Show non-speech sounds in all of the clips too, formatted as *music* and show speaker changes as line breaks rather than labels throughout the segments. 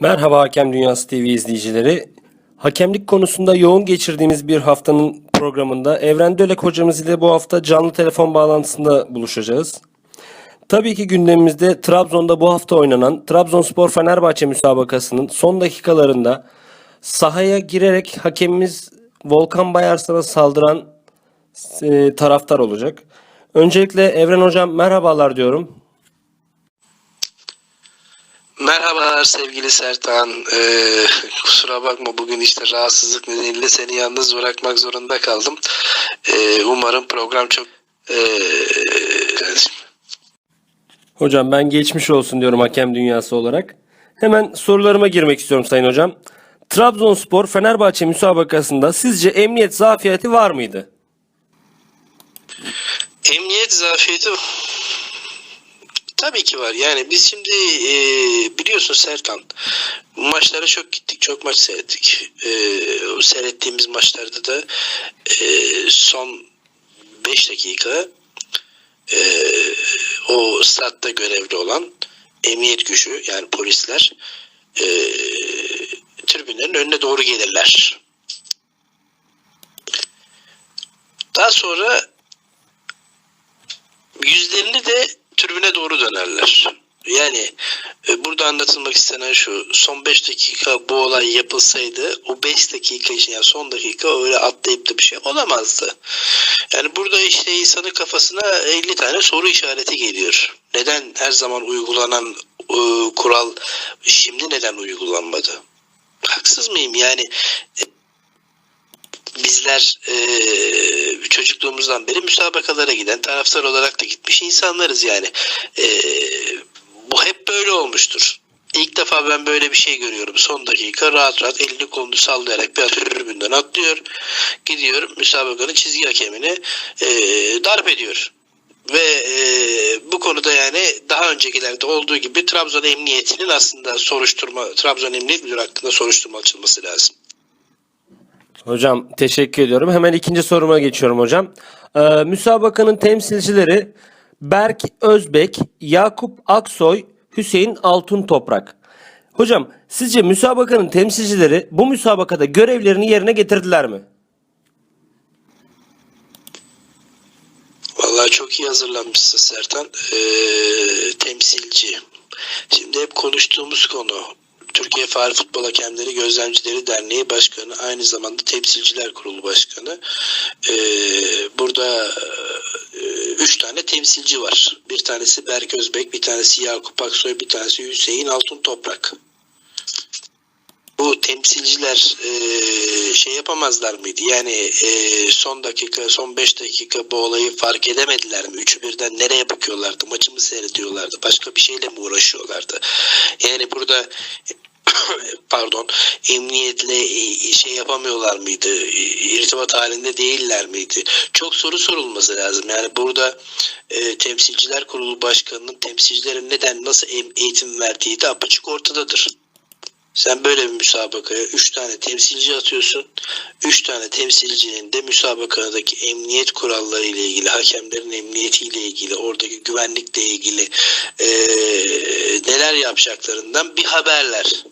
Merhaba Hakem Dünyası TV izleyicileri. Hakemlik konusunda yoğun geçirdiğimiz bir haftanın programında Evren Dölek hocamız ile bu hafta canlı telefon bağlantısında buluşacağız. Tabii ki gündemimizde Trabzon'da bu hafta oynanan Trabzonspor Fenerbahçe müsabakasının son dakikalarında sahaya girerek hakemimiz Volkan Bayarslan'a saldıran e, taraftar olacak. Öncelikle Evren hocam merhabalar diyorum.
Merhabalar sevgili Sertan. Ee, kusura bakma bugün işte rahatsızlık nedeniyle seni yalnız bırakmak zorunda kaldım. Ee, umarım program çok... Ee,
Hocam ben geçmiş olsun diyorum hakem dünyası olarak. Hemen sorularıma girmek istiyorum Sayın Hocam. Trabzonspor Fenerbahçe müsabakasında sizce emniyet zafiyeti var mıydı?
emniyet zafiyeti tabii ki var. Yani biz şimdi e, biliyorsun Sertan maçlara çok gittik. Çok maç seyrettik. E, seyrettiğimiz maçlarda da e, son 5 dakika e, o statta görevli olan emniyet gücü yani polisler e, tribünlerin önüne doğru gelirler. Daha sonra yüzlerini de tribüne doğru dönerler. Yani e, burada anlatılmak istenen şu son 5 dakika bu olay yapılsaydı o 5 dakika için yani son dakika öyle atlayıp da bir şey olamazdı. Yani burada işte insanın kafasına 50 tane soru işareti geliyor. Neden her zaman uygulanan e, kural şimdi neden uygulanmadı? Haksız mıyım? Yani e, bizler e, çocukluğumuzdan beri müsabakalara giden taraftar olarak da gitmiş insanlarız yani. E, bu hep böyle olmuştur. İlk defa ben böyle bir şey görüyorum. Son dakika rahat rahat elini kolunu sallayarak bir tribünden atlıyor. Gidiyor müsabakanın çizgi hakemini e, darp ediyor. Ve e, bu konuda yani daha öncekilerde olduğu gibi Trabzon Emniyeti'nin aslında soruşturma, Trabzon Emniyet Müdürü hakkında soruşturma açılması lazım.
Hocam teşekkür ediyorum. Hemen ikinci soruma geçiyorum hocam. Ee, müsabakanın temsilcileri Berk Özbek, Yakup Aksoy, Hüseyin Altun Toprak. Hocam sizce müsabakanın temsilcileri bu müsabakada görevlerini yerine getirdiler mi?
Vallahi çok iyi hazırlanmışsın Sertan. Ee, temsilci. Şimdi hep konuştuğumuz konu. Türkiye Faal Futbol Hakemleri Gözlemcileri Derneği Başkanı aynı zamanda Temsilciler Kurulu Başkanı. Ee, burada e, üç tane temsilci var. Bir tanesi Berk Özbek, bir tanesi Yakup Aksoy, bir tanesi Hüseyin Altun Toprak. Bu temsilciler e, şey yapamazlar mıydı? Yani e, son dakika, son 5 dakika bu olayı fark edemediler mi? Üçü birden nereye bakıyorlardı? Maçı mı seyrediyorlardı? Başka bir şeyle mi uğraşıyorlardı? Yani burada *coughs* pardon emniyetle e, şey yapamıyorlar mıydı? E, İrtibat halinde değiller miydi? Çok soru sorulması lazım. Yani burada e, temsilciler kurulu başkanının temsilcilere neden nasıl eğitim verdiği de apaçık ortadadır. Sen böyle bir müsabakaya 3 tane temsilci atıyorsun. 3 tane temsilcinin de müsabakadaki emniyet kuralları ile ilgili, hakemlerin emniyetiyle ilgili, oradaki güvenlikle ilgili eee, neler yapacaklarından bir haberler.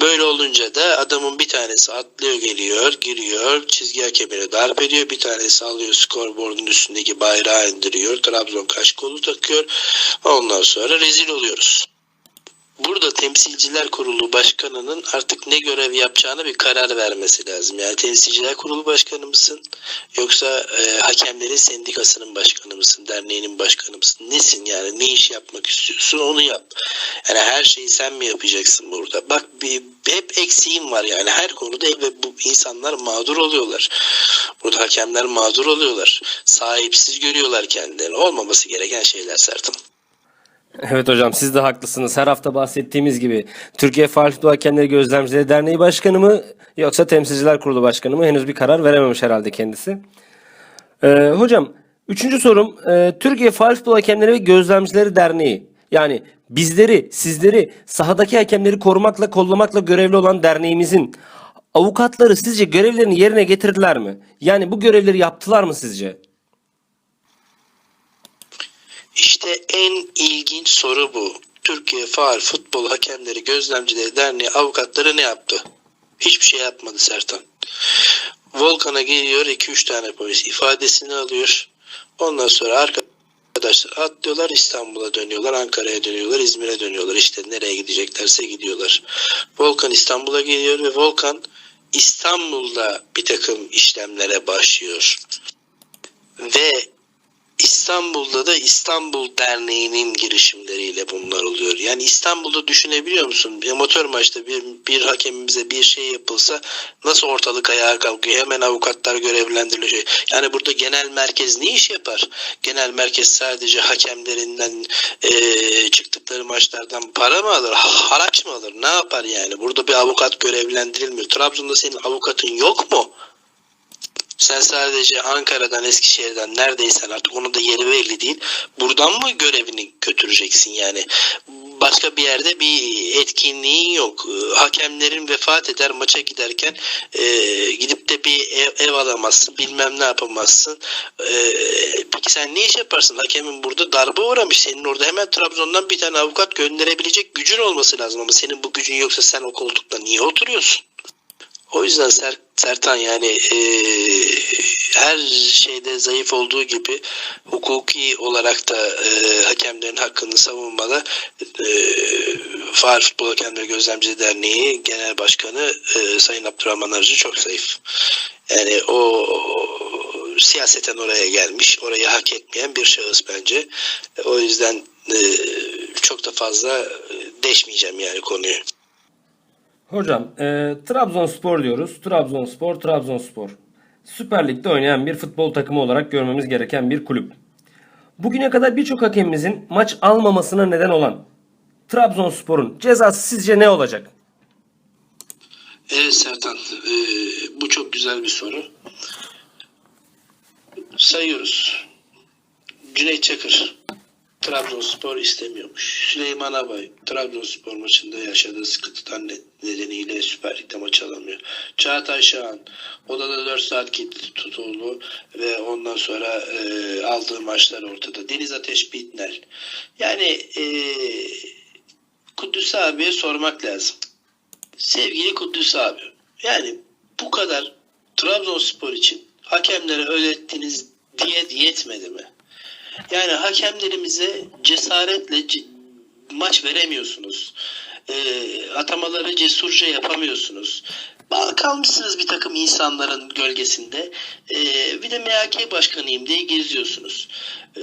Böyle olunca da adamın bir tanesi atlıyor geliyor, giriyor, çizgi hakemine darp ediyor. Bir tanesi alıyor skorboardun üstündeki bayrağı indiriyor. Trabzon kaş kolu takıyor. Ondan sonra rezil oluyoruz. Burada temsilciler kurulu başkanının artık ne görev yapacağına bir karar vermesi lazım. Yani temsilciler kurulu başkanı mısın yoksa e, hakemlerin sendikasının başkanı mısın, derneğinin başkanı mısın? Nesin yani ne iş yapmak istiyorsun onu yap. Yani her şeyi sen mi yapacaksın burada? Bak bir, hep eksiğim var yani her konuda ve bu insanlar mağdur oluyorlar. Burada hakemler mağdur oluyorlar. Sahipsiz görüyorlar kendilerini. Olmaması gereken şeyler Sertan.
Evet hocam siz de haklısınız. Her hafta bahsettiğimiz gibi Türkiye Faal Futbol Hakemleri Gözlemcileri Derneği Başkanı mı yoksa Temsilciler Kurulu Başkanı mı henüz bir karar verememiş herhalde kendisi. Ee, hocam üçüncü sorum e, Türkiye Faal Futbol Hakemleri ve Gözlemcileri Derneği yani bizleri sizleri sahadaki hakemleri korumakla kollamakla görevli olan derneğimizin avukatları sizce görevlerini yerine getirdiler mi? Yani bu görevleri yaptılar mı sizce?
İşte en ilginç soru bu. Türkiye Faal Futbol Hakemleri Gözlemcileri Derneği avukatları ne yaptı? Hiçbir şey yapmadı Sertan. Volkan'a geliyor 2-3 tane polis ifadesini alıyor. Ondan sonra arkadaşlar atlıyorlar İstanbul'a dönüyorlar, Ankara'ya dönüyorlar, İzmir'e dönüyorlar. İşte nereye gideceklerse gidiyorlar. Volkan İstanbul'a geliyor ve Volkan İstanbul'da bir takım işlemlere başlıyor. Ve İstanbul'da da İstanbul Derneği'nin girişimleriyle bunlar oluyor. Yani İstanbul'da düşünebiliyor musun? Bir amatör maçta bir, bir hakemimize bir şey yapılsa nasıl ortalık ayağa kalkıyor? Hemen avukatlar görevlendiriliyor. Yani burada genel merkez ne iş yapar? Genel merkez sadece hakemlerinden eee, çıktıkları maçlardan para mı alır? Haraç mı alır? Ne yapar yani? Burada bir avukat görevlendirilmiyor. Trabzon'da senin avukatın yok mu? Sen sadece Ankara'dan, Eskişehir'den neredeysen artık onun da yeri belli değil. Buradan mı görevini götüreceksin yani? Başka bir yerde bir etkinliğin yok. Hakemlerin vefat eder maça giderken e, gidip de bir ev, ev alamazsın, bilmem ne yapamazsın. Ee, peki sen ne iş yaparsın? Hakemin burada darbe uğramış. Senin orada hemen Trabzon'dan bir tane avukat gönderebilecek gücün olması lazım ama senin bu gücün yoksa sen o koltukta niye oturuyorsun? O yüzden Ser- Sertan yani eee, her şeyde zayıf olduğu gibi hukuki olarak da eee, hakemlerin hakkını savunmada eee Faal Futbol Hakemleri Gözlemci Derneği Genel Başkanı eee, Sayın Abdurrahman Arıcı çok zayıf. Yani o siyaseten oraya gelmiş, orayı hak etmeyen bir şahıs bence. O yüzden eee, çok da fazla eee, deşmeyeceğim yani konuyu.
Hocam e, Trabzonspor diyoruz. Trabzonspor, Trabzonspor. Süper Lig'de oynayan bir futbol takımı olarak görmemiz gereken bir kulüp. Bugüne kadar birçok hakemimizin maç almamasına neden olan Trabzonspor'un cezası sizce ne olacak?
Evet Sertan, eee, bu çok güzel bir soru. Sayıyoruz. Cüneyt Çakır, Trabzonspor istemiyormuş. Süleyman Abay, Trabzonspor maçında yaşadığı sıkıntıdan ne- nedeniyle Süper Lig'de maç alamıyor. Çağatay Şahan, odada 4 saat kilitli tutuldu ve ondan sonra eee, aldığı maçlar ortada. Deniz Ateş Bitnel. Yani eee Kudüs abiye sormak lazım. Sevgili Kudüs abi, yani bu kadar Trabzonspor için hakemlere öğrettiniz diye yetmedi mi? Yani hakemlerimize cesaretle maç veremiyorsunuz. Ee, atamaları cesurca yapamıyorsunuz. Kalmışsınız bir takım insanların gölgesinde. Ee, bir de MHK başkanıyım diye geziyorsunuz. Ee,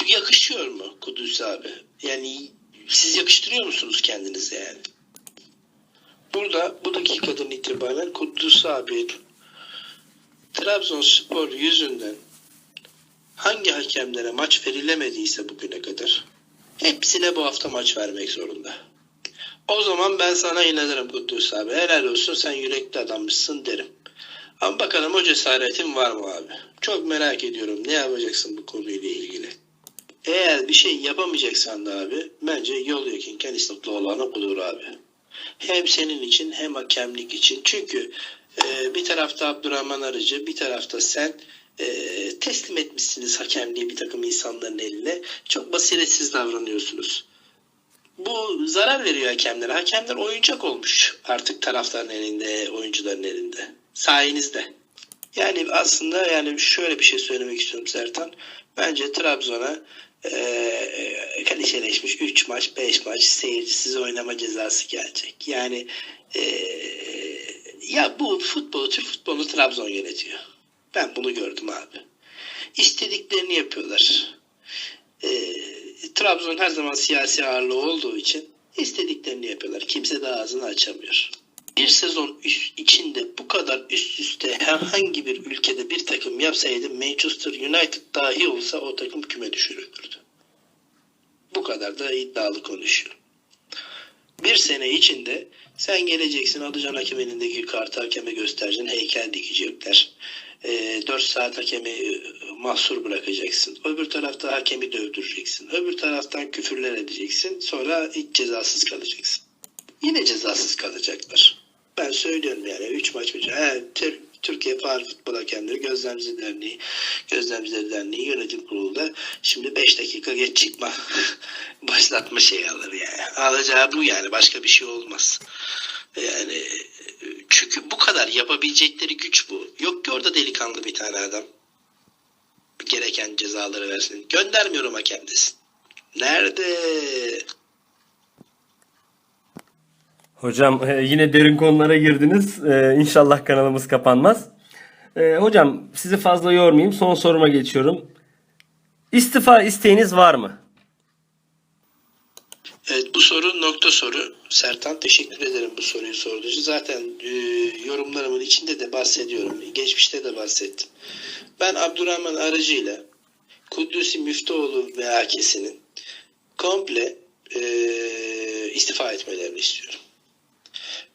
bu yakışıyor mu Kudüs abi? Yani siz yakıştırıyor musunuz kendinize yani? Burada bu dakikadan itibaren Kudüs abi Trabzonspor yüzünden hangi hakemlere maç verilemediyse bugüne kadar hepsine bu hafta maç vermek zorunda. O zaman ben sana inanırım Kudüs abi. Helal olsun sen yürekli adammışsın derim. Ama bakalım o cesaretin var mı abi? Çok merak ediyorum. Ne yapacaksın bu konuyla ilgili? Eğer bir şey yapamayacaksan da abi bence yol yakınken isnatlı olanı olur abi. Hem senin için hem hakemlik için. Çünkü e, bir tarafta Abdurrahman Arıcı bir tarafta sen e, teslim etmişsiniz hakemliği bir takım insanların eline. Çok basiretsiz davranıyorsunuz. Bu zarar veriyor hakemlere. Hakemler oyuncak olmuş artık tarafların elinde, oyuncuların elinde. Sayenizde. Yani aslında yani şöyle bir şey söylemek istiyorum Sertan. Bence Trabzon'a eee kalişeleşmiş 3 maç 5 maç seyircisiz oynama cezası gelecek. Yani eee, ya bu futbolu Türk futbolunu Trabzon yönetiyor. Ben bunu gördüm abi. İstediklerini yapıyorlar. Eee, Trabzon her zaman siyasi ağırlığı olduğu için istediklerini yapıyorlar. Kimse de ağzını açamıyor. Bir sezon üst- içinde bu kadar üst üste herhangi bir ülkede bir takım yapsaydı Manchester United dahi olsa o takım küme düşürülürdü. Bu kadar da iddialı konuşuyor. Bir sene içinde sen geleceksin alacaksın hakem elindeki kartı hakeme göstereceksin heykel dikecekler. Ee, 4 saat hakemi e, mahsur bırakacaksın. Öbür tarafta hakemi dövdüreceksin. Öbür taraftan küfürler edeceksin. Sonra hiç cezasız kalacaksın. Yine cezasız kalacaklar. Ben söylüyorum yani 3 maç maç. He, Türk, Türkiye Faal Futbol Hakemleri Gözlemci Derneği, Gözlemcileri Derneği Yönetim Kurulu'da şimdi 5 dakika geç çıkma *laughs* başlatma şey alır yani. Alacağı bu yani başka bir şey olmaz. Yani kadar yapabilecekleri güç bu. Yok ki orada delikanlı bir tane adam gereken cezaları versin. Göndermiyorum hakem desin. Nerede?
Hocam e, yine derin konulara girdiniz. E, İnşallah kanalımız kapanmaz. E, hocam sizi fazla yormayayım. Son soruma geçiyorum. İstifa isteğiniz var mı?
Evet bu soru nokta soru. Sertan teşekkür ederim bu soruyu sorduğu için. Zaten e, yorumlarımın içinde de bahsediyorum. Geçmişte de bahsettim. Ben Abdurrahman aracıyla Kudüs'ü Müftüoğlu ve AK'sinin komple e, istifa etmelerini istiyorum.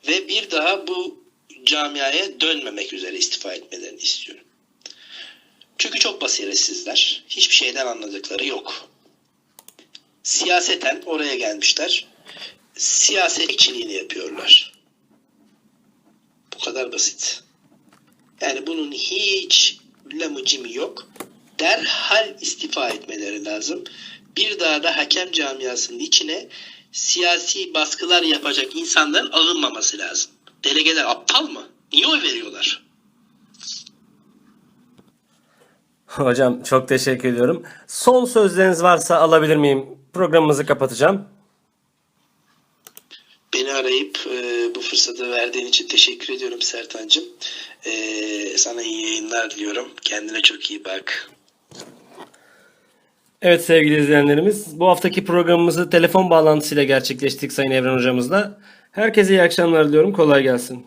Ve bir daha bu camiaya dönmemek üzere istifa etmelerini istiyorum. Çünkü çok basiretsizler. Hiçbir şeyden anladıkları yok siyaseten oraya gelmişler. Siyasetçiliğini yapıyorlar. Bu kadar basit. Yani bunun hiç lamıcımı yok. Derhal istifa etmeleri lazım. Bir daha da hakem camiasının içine siyasi baskılar yapacak insanların alınmaması lazım. Delegeler aptal mı? Niye oy veriyorlar?
Hocam çok teşekkür ediyorum. Son sözleriniz varsa alabilir miyim? Programımızı kapatacağım.
Arayıp e, bu fırsatı verdiğin için teşekkür ediyorum Sertancığım. E, sana iyi yayınlar diliyorum. Kendine çok iyi bak.
Evet sevgili izleyenlerimiz, bu haftaki programımızı telefon bağlantısıyla gerçekleştirdik Sayın Evren hocamızla. Herkese iyi akşamlar diliyorum. Kolay gelsin.